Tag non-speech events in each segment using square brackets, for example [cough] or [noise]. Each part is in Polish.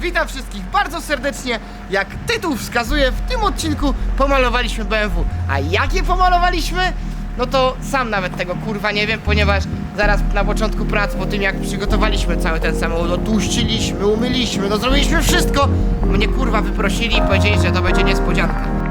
Witam wszystkich bardzo serdecznie. Jak tytuł wskazuje, w tym odcinku pomalowaliśmy BMW. A jakie pomalowaliśmy? No to sam nawet tego kurwa nie wiem, ponieważ zaraz na początku prac, po tym jak przygotowaliśmy cały ten samochód, otłuściliśmy, umyliśmy, no zrobiliśmy wszystko, mnie kurwa wyprosili i powiedzieli, że to będzie niespodzianka.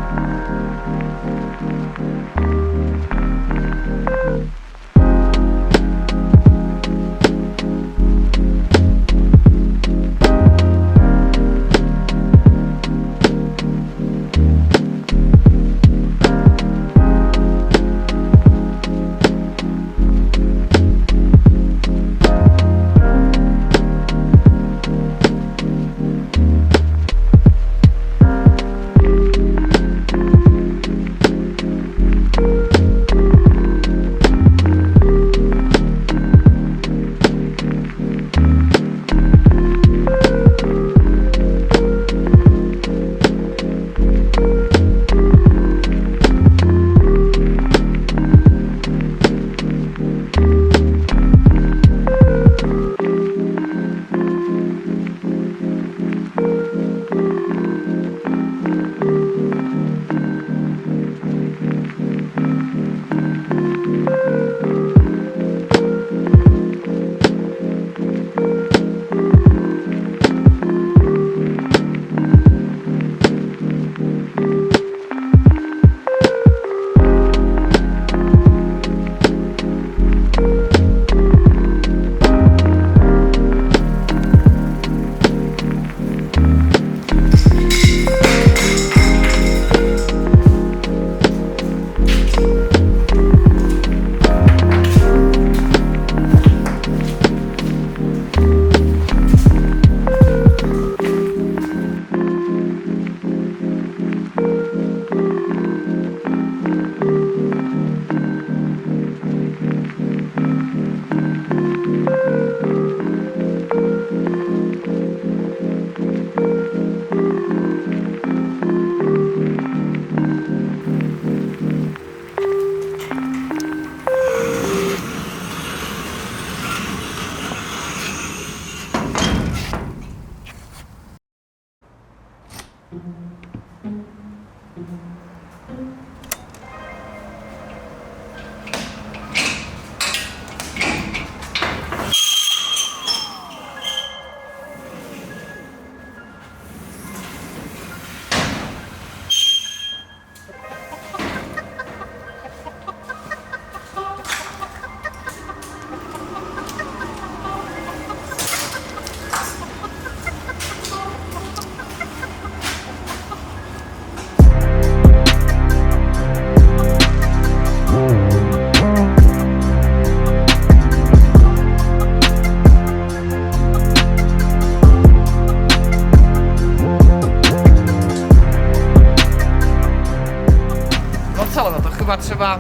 Chyba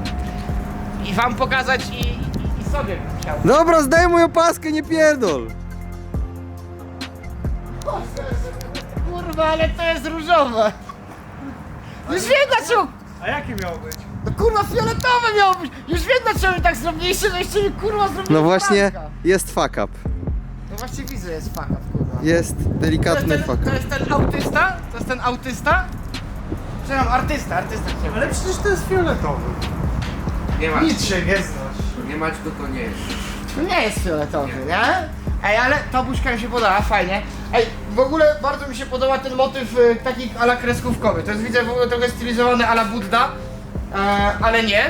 i wam pokazać i, i, i sobie bym chciał. Dobra, zdejmuj opaskę, nie pierdol! Kurwa, ale to jest różowe. Już wiem dlaczego. A jakie miało być? No kurwa fioletowe miało być. Już wiem dlaczego mi tak zrobiliście, że jeszcze mi kurwa zrobili No właśnie, jest fuck up. No właśnie widzę, jest fuck up, kurwa. Jest To jest, delikatny ten, fuck to up. jest ten autysta? To jest ten autysta? Przepraszam, artysta, artysta chciałem. Ale przecież to jest fioletowy. Nie ma, Nic się nie znasz. nie mać go to nie jest. To nie jest fioletowy, nie? Ej, ale ta buźka mi się podoba, fajnie. Ej, w ogóle bardzo mi się podoba ten motyw y, takich ala kreskówkowy. To jest widzę w ogóle trochę stylizowany ala Budda, e, ale nie.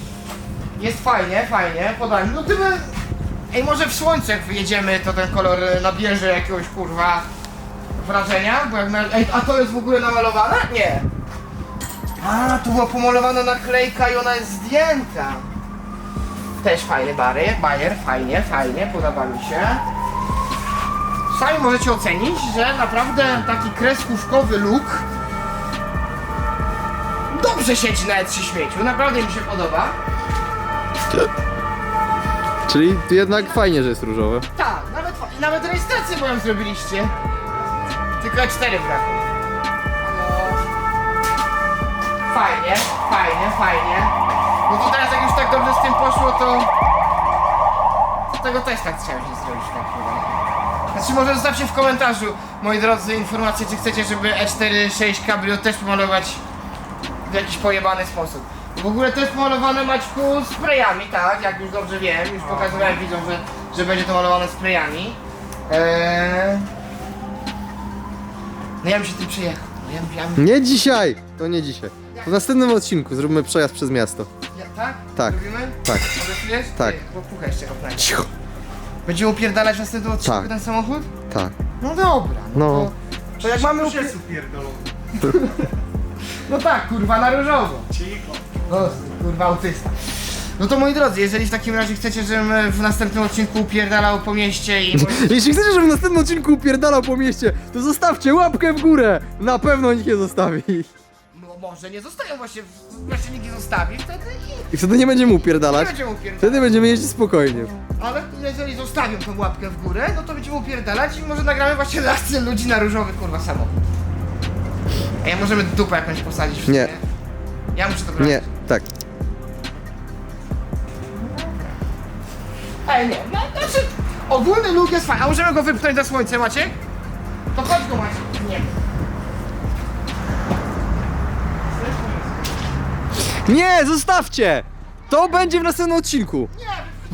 [laughs] jest fajnie, fajnie, podoba mi. No tyle... Ej, może w słońcu jak wyjedziemy, to ten kolor y, nabierze jakiegoś kurwa wrażenia, bo jak na... Ej, a to jest w ogóle namalowane? Nie. A, tu była pomalowana naklejka i ona jest zdjęta. Też fajny bary, bajer, fajnie, fajnie, podoba mi się. Sami możecie ocenić, że naprawdę taki kreskówkowy look dobrze siedzi na E3 śmieciu, naprawdę mi się podoba. Czyli jednak fajnie, że jest różowe. Tak, nawet, nawet rejestrację moją zrobiliście. Tylko cztery brakło. Fajnie, fajnie, fajnie. No to teraz jak już tak dobrze z tym poszło, to... to tego też tak chciałem się zrobić tak chyba. Znaczy może zostawcie w komentarzu, moi drodzy, informację, czy chcecie, żeby E4-6 Cabrio też pomalować w jakiś pojebany sposób. W ogóle to jest pomalowane Maćku sprayami, tak, jak już dobrze wiem, już pokazywałem widzom, że, że będzie to malowane sprayami. Eee... No ja bym się tym przejechał. Ja, bym- ja, bym- Nie dzisiaj! To nie dzisiaj. W następnym odcinku zrobimy przejazd przez miasto. ja, tak? Tak. Robimy? Tak. Obiecujesz? Tak. Ty, Bo jeszcze. Cicho. Będziemy upierdalać w następnym odcinku Tak. ten samochód? Tak. No dobra, no, No. To, to jak mamy Już upie... jest upierdolony. [laughs] No tak, kurwa, na różowo. Cicho. No, kurwa, autysta. No to moi drodzy, jeżeli w takim razie chcecie, żebym w następnym odcinku upierdalał po mieście i... [laughs] Jeśli chcecie, żebym w następnym odcinku upierdalał po mieście, to zostawcie łapkę w górę! Na pewno nikt nie zostawi. No może nie zostają właśnie, właśnie nikt nie zostawi, wtedy i I wtedy nie będziemy nie upierdalać. będziemy upierdalać. Wtedy będziemy jeździć spokojnie. Ale jeżeli zostawią tą łapkę w górę, no to będziemy upierdalać i może nagramy właśnie reakcję ludzi na różowy kurwa samochód. Ej, możemy dupę jakąś posadzić w Nie. sumie? Ja muszę to brać. Nie, tak. Ej, nie, no znaczy ogólny look jest fajny, a możemy go wypchnąć za słońce, Maciek? To chodź go, Maciek. Nie. Nie, zostawcie! To będzie w następnym odcinku. Nie,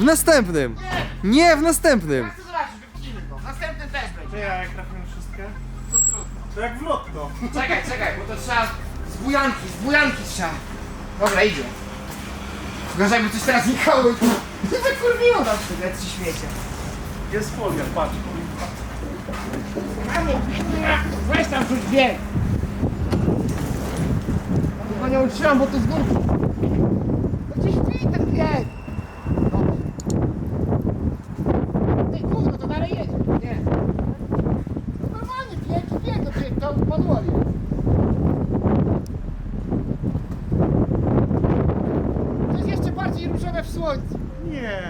W następnym. nie. Nie, w następnym. Chcę zobaczyć, wypchnijmy go. Następny też będzie. To ja jak trafiłem wszystkie? To trudno. To jak w lotto. Czekaj, czekaj, bo to trzeba z bujanki, z bujanki trzeba. Dobra, idzie. Gorzej jakby coś teraz nikało. Nie wykurwiło tam sobie, jak ci śmiecie. Jest folia, patrz. Weź tam coś bieg. Chyba nie utrzymam, bo to z górki. No gdzieś tu ten bieg. Dobrze. Ej, kurwa, to dalej jedzie. Nie. No normalnie, bieg i bieg, to, bieg, to manual jest. To jest jeszcze bardziej różowe w słońcu. Nie.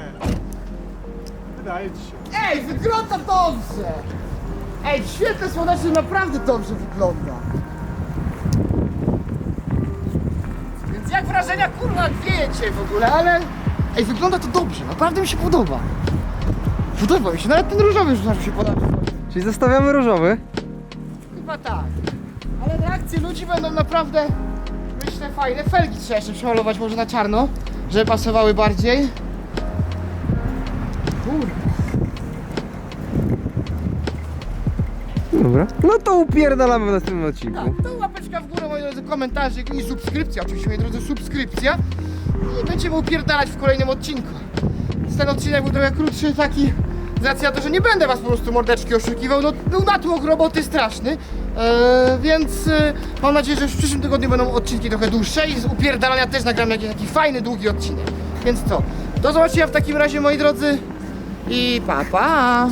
Wydaje ci się. Ej, wygląda dobrze! Ej, w świetle słonecznym naprawdę dobrze wygląda. Więc jak wrażenia, kurwa, wiecie w ogóle, ale... Ej, wygląda to dobrze, naprawdę mi się podoba. Podoba mi się, nawet ten różowy już zaczął się podobać. Czyli zostawiamy różowy. Chyba tak. Ale reakcje ludzi będą naprawdę, myślę, fajne. Felgi trzeba jeszcze przemalować może na czarno, żeby pasowały bardziej. Dobra. No to upierdalamy w następnym odcinku. Tak, to łapeczka w górę, moi drodzy, komentarze i subskrypcja, oczywiście, moi drodzy, subskrypcja. I będziemy upierdalać w kolejnym odcinku. Więc Ten odcinek był trochę krótszy, taki z racji na to, że nie będę was po prostu mordeczki oszukiwał, no był natłok roboty straszny, eee, więc e, mam nadzieję, że w przyszłym tygodniu będą odcinki trochę dłuższe i z upierdalania też nagram jakiś taki fajny, długi odcinek. Więc co, do zobaczenia w takim razie, moi drodzy, i pa pa!